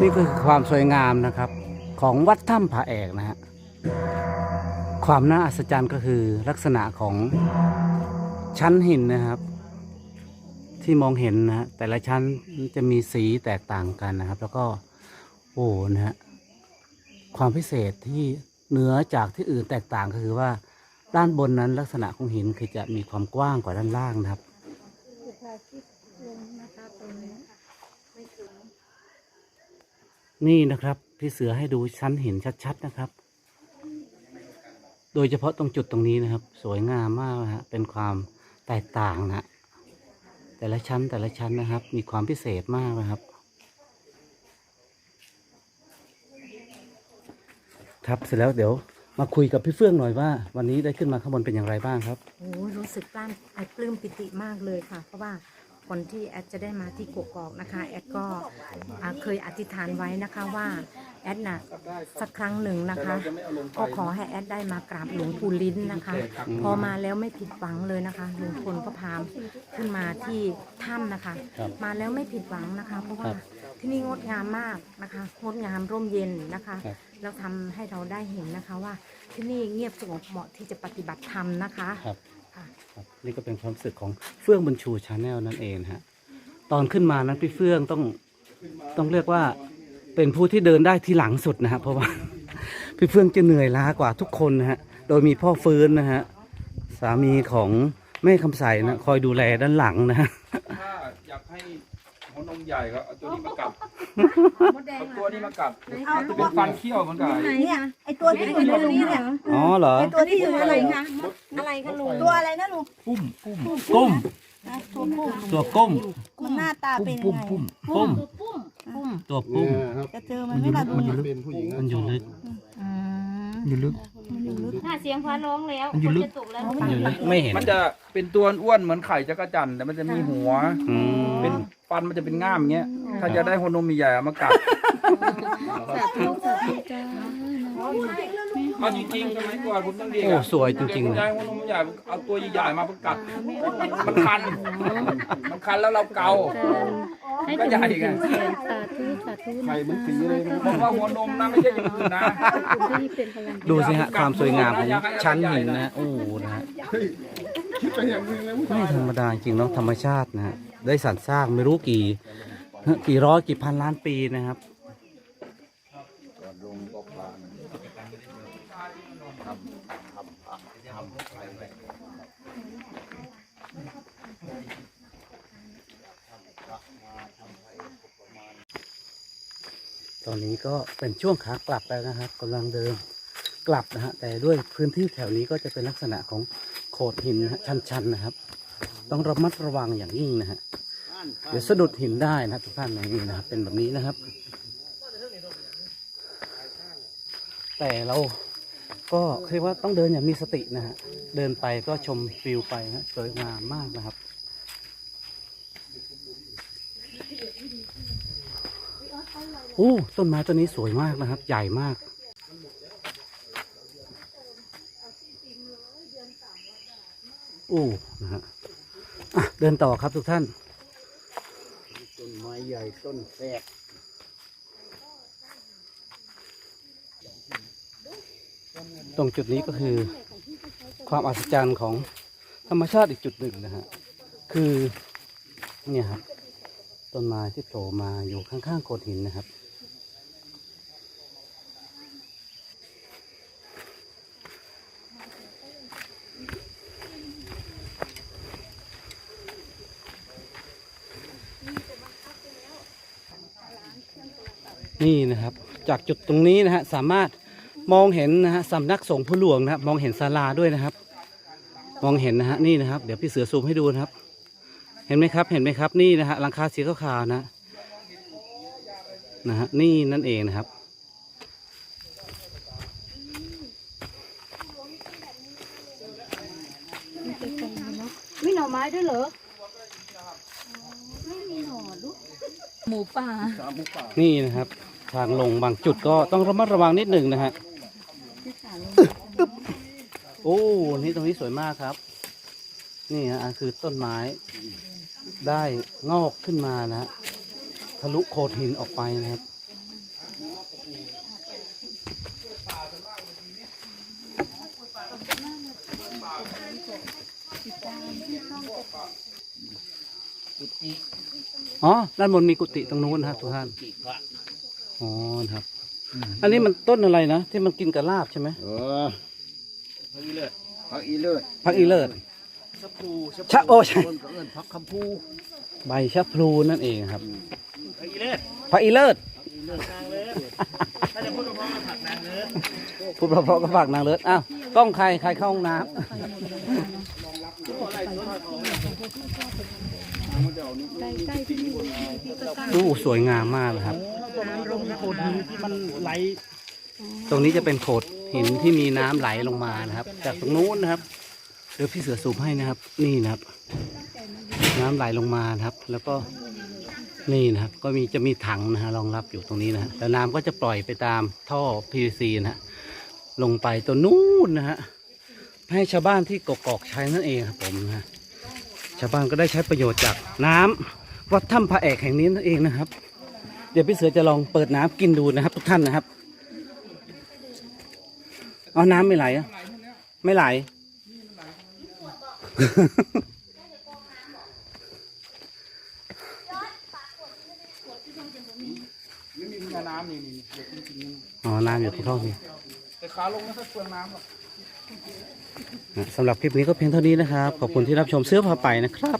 นี่คือความสวยงามนะครับของวัดถ้ำผาแอกนะฮะความน่าอัศจรรย์ก็คือลักษณะของชั้นหินนะครับ ที่มองเห็นนะฮะแต่ละชั้นจะมีสีแตกต่างกันนะครับ แล้วก็โอ้นะฮะความพิเศษที่เหนือจากที่อื่นแตกต่างก็คือว่าด้านบนนั้นลักษณะของหินคือจะมีความกว้างกว่าด้านล่างนะครับ นี่นะครับพี่เสือให้ดูชั้นหินชัดๆนะครับ โดยเฉพาะตรงจุดตรงนี้นะครับ สวยงามมากฮะเป็นความแตกต่างนะแต่ละชั้นแต่ละชั้นนะครับ มีความพิเศษมากนะครับ ครับเสร็จแล้วเดี๋ยวมาคุยกับพี่เฟื่องหน่อยว่า วันนี้ได้ขึ้นมาข้างบนเป็นอย่างไรบ้างครับ โอ้รู้สึกปลื้มไอ้ปลื้มปิติมากเลยค่ะ เพราะว่า คนที่แอดจะได้มาที่กกอกนะคะ แอดก็อ่าเคยอธิษฐานไว้นะคะว่าแอดน่ะสักครั้งหนึ่งนะคะ ก็ขอให้แอดได้มากราบหลวงปู่ลิ้นนะคะ พอมาแล้วไม่ผิดหวังเลยนะคะหลวงพลก็พาขึ้นมาที่ถ้ำนะคะครับมาแล้วไม่ผิดหวังนะคะ เพราะว่าครับที่นี่งดงามมากนะคะงดงามร่มเย็นนะคะครับแล้วทำให้เราได้เห็นนะคะว่าที่นี่เงียบสงบเหมาะที่จะปฏิบัติธรรมนะคะ ครับนี่ก็เป็นความรู้สึกของเฟื่องบุญชูชาแนลนั่นเองฮะตอนขึ้นมานั้นพี่เฟื่องต้องต้องเรียกว่าเป็นผู้ที่เดินได้ที่หลังสุดนะฮะเพราะว่า พี่เฟื่องจะเหนื่อยล้ากว่าทุกคนนะฮะโดยมีพ่อฟื้นนะฮะสามีของแม่คำใสนะคอยดูแลด้านหลังนะฮะ ถ้าอยากให้ หัวนมใหญ่ก็เอาตัวนี้มากัดมดแดงเอาตัวนี้มากัดเอาจะเป็นฟันเขี้ยวเหมือนกันเนี่ยไอตัวที่อยู่ในรูเนี่ยอ๋อเหรอไอตัวที่อยู่ในอะไรรูคะอะไรคะลุงตัวอะไรนะลุงปุ้มปุ้มก้มนะตัวผู้ตัวก้มมันหน้าตาเป็นปุ้ยัมงไงปุ้มก้มปุ้มตัวปุ้มจะเจอมันไม่ละลุงเป็นผู้หญิงมันอยู่ลึกอืมอยู่ลึกถ้าเสียงฟ้าร้องแล้วมันอยู่ลึกจะตกแล้วมันอยู่ลึกไม่เห็น มันจะเป็นตัวอ้วนเหมือนไข่จักรจันทร์แต่มันจะมีหัวอืมเป็น ฟันมันจะเป็นง่ามอย่างเงี้ย ถ้าจะได้หัวนมใหญ่ๆเอามากัดเอาจริงๆสมัยก่อนผมต้องเรียนโอ้ สวยจริงๆเลยได้หัวนมใหญ่เอาตัวใหญ่ๆมาประกัด มันคัน มันคันแล้วเราเกาก็ใหญ่ไงสาธุสาธุไข่มันสีเลยนะ ผมว่าหัวนมนะไม่ใช่อย่างอื่นนะ ที่เป็นพลัง ดูสิฮะ ความสวยงามของชั้นหินนะฮะโอ้โหนะฮะคิดไปอย่างนึงแล้วผู้ไม่ชายธรรมดาจริงเนาะธรรมชาตินะฮะ ได้สรรสร้างไม่รู้กี่ กี่ร้อยกี่พันล้านปีนะครับตอนนี้ก็เป็นช่วงขากลับแล้วนะครับกำลังเดินกลับนะฮะแต่ด้วยพื้นที่แถวนี้ก็จะเป็นลักษณะของโขดหินชันๆนะครับ ต้องระมัดระวังอย่างยิ่งนะฮะเดี๋ยวสะดุดหินได้นะทุกท่านอย่างนี้นะครับเป็นแบบนี้นะครับ แต่เราก็เรียกว่าต้องเดินอย่างมีสตินะฮะเดินไปก็ชมฟิวไปนะสวยงามมากนะครับโอ้ต้นไม้ต้นนี้สวยมากนะครับ ใหญ่มากโอ้นะฮะ อะเดินต่อครับทุกท่าน ต้นไม้ใหญ่ต้นแฝกตรงจุดนี้ก็คือความอัศจรรย์ของธรรมชาติอีกจุดหนึ่งนะฮะ คือเนี่ยครับต้นไม้ที่โผล่มาอยู่ข้างๆโขดหินนะครับ นี่นะครับ จากจุดตรงนี้นะฮะสามารถมองเห็นนะฮะสำนักสงฆ์ผู้หลวงนะครับ มองเห็นศาลาด้วยนะครับ มองเห็นนะฮะนี่นะครับ เดี๋ยวพี่เสือซูมให้ดูนะครับ เห็นไหมครับ เห็นไหมครับ นี่นะฮะหลังคาสีขาวๆนะนะฮะนี่นั่นเองนะครับมีหน่อไม้ด้วยเหรอไม่มีหน่อดูหมูป่านี่นะครับ ทางลงบางจุดก็ต้องระมัดระวังนิดหนึ่งนะฮะโอ้นี่ตรงนี้สวยมากครับ นี่ฮะคือต้นไม้ได้งอกขึ้นมานะ ทะลุโขดหินออกไปนะครับ อ๋อ ด้านบนมีกุฏิตรงนู้นฮะทุกท่าน อ๋อนะครับ อันนี้มันต้นอะไรนะ ที่มันกินกับลาบใช่ไหมเออพระอีเลิศพระอีเลิศพักอีเลิศชะพูชะโอ้ใช่คนก็เอิ้นพักคำพูใบชะพลูนั่นเองครับพระอีเลิศพักอีเลิศอีเลิศนางเลิศถ้าจะพูดกับพ่อผักนางเลิศพูดเพราะๆก็ฝากนางเลิศอ้าวกล้องใครใครเข้าห้องน้ใโอ้สวยงามมากเลยครับโขดหินที่มันไหล ตรงนี้จะเป็นโขดหินที่มีน้ำไหลลงมานะครับ จากตรงนู้นนะครับ เดี๋ยวพี่เสือสูบให้นะครับ นี่นะครับ น้ำไหลลงมานะครับ แล้วก็นี่นะครับ ก็มีจะมีถังนะฮะรองรับอยู่ตรงนี้นะฮะแล้วน้ำก็จะปล่อยไปตามท่อ PVC นะฮะลงไปตัวนู้นนะฮะ ให้ชาวบ้านที่กกอกใช้นั่นเองครับผมนะชาวบ้านก็ได้ใช้ประโยชน์จากน้ำวัดถ้ำพระแอกแห่งนี้นั่นเองนะครับ เดี๋ยวพี่เสือจะลองเปิดน้ำกินดูนะครับ ทุกท่านนะครับเอาน้ำไม่ไหลอะไม่ไหลน้ำนี่นี่เด็กจริงอ๋อ น้ำอยู่ที่ท่อนี้ๆแต่ขาลงไม่ค่อยเปลืองน้ำหรอก สำหรับคลิปนี้ก็เพียงเท่านี้นะครับ ขอบคุณที่รับชมเสื้อผ้าไปนะครับ